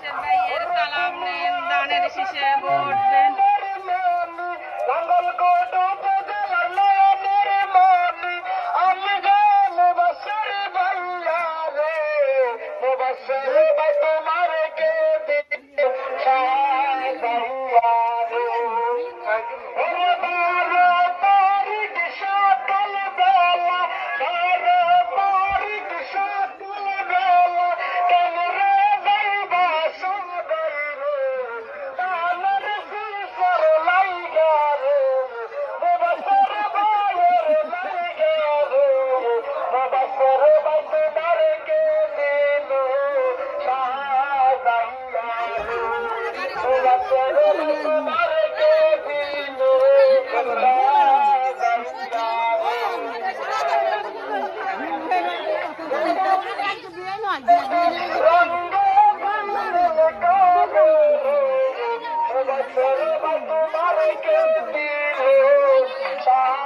মুবাসের ভাইয়ের সালাম নেন দানের শীষে ভোট দেন। Marikes, Marikes, Marikes,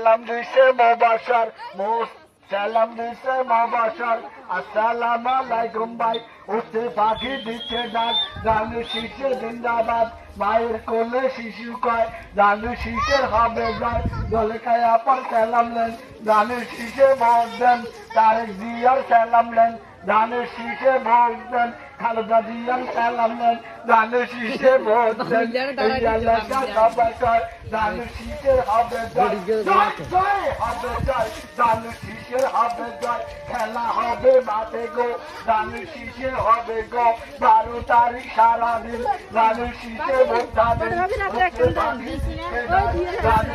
সালাম দিছে মোবাসার সালাম দিছে মোবাসার আসসালাম আলাইকুম ভাই, উঠতে পাখি দিচ্ছে ডাক। জানু শিশে জিন্দাবাদ, মায়ের কোলে শিশু কয়, জানু শিশে হবে যায়। জলে খায় আপার সালাম নেন, জানু শিশে ভোট দেন, তারেক জিয়ার সালাম নেন। জানু শিশে ভোট দেন খালেদা জিয়ার সালাম নেন জানু শিশে ভোট দেন এই এলাকা সবাই কয় জানু শিশের হবে হবে জয় জানু শিশের হবে জয় খেলা হবে মাঠে গো জানু শিশে হবে গো বারো তারিখ সারাদিন জানু শিশে ভোট যাবেন জানু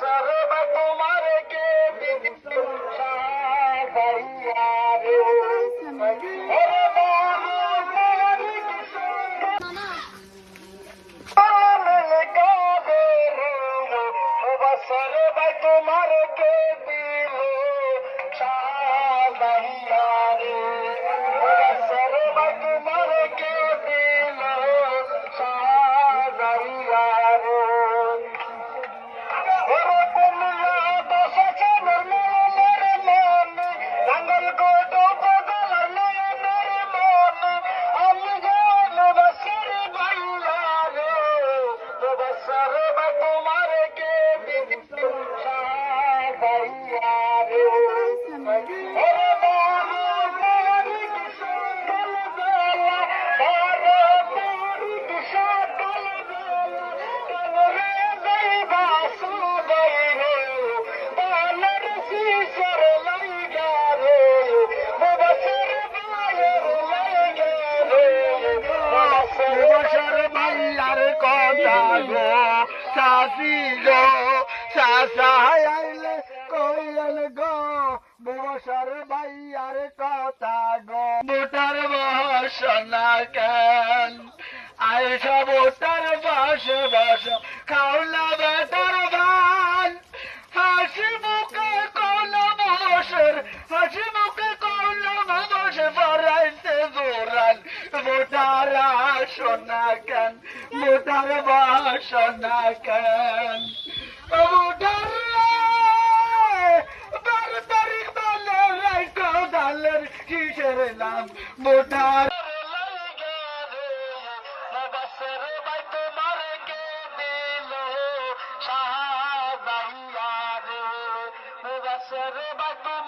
মুবাসর আসি গো চাষায় আইলে ভাইয়ার কথা গো। বোটার বাসনা কেন? আয়সা বোটার বাস বাস খাওলা বেটার ভান হাসি মুখে কলা বসের হাসি মুখে কলা বসে ফরাইতে দৌড়ান কেন? মোটার বাসনা কেন? মোটার বারো তারিখ বালের রাইটো ডালের কিসের নাম মোটার সরে বাই তোমার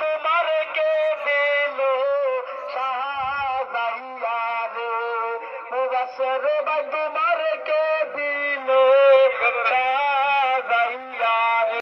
তোমার কে দিল? সাহাবাইয়া রে। মুবাসসির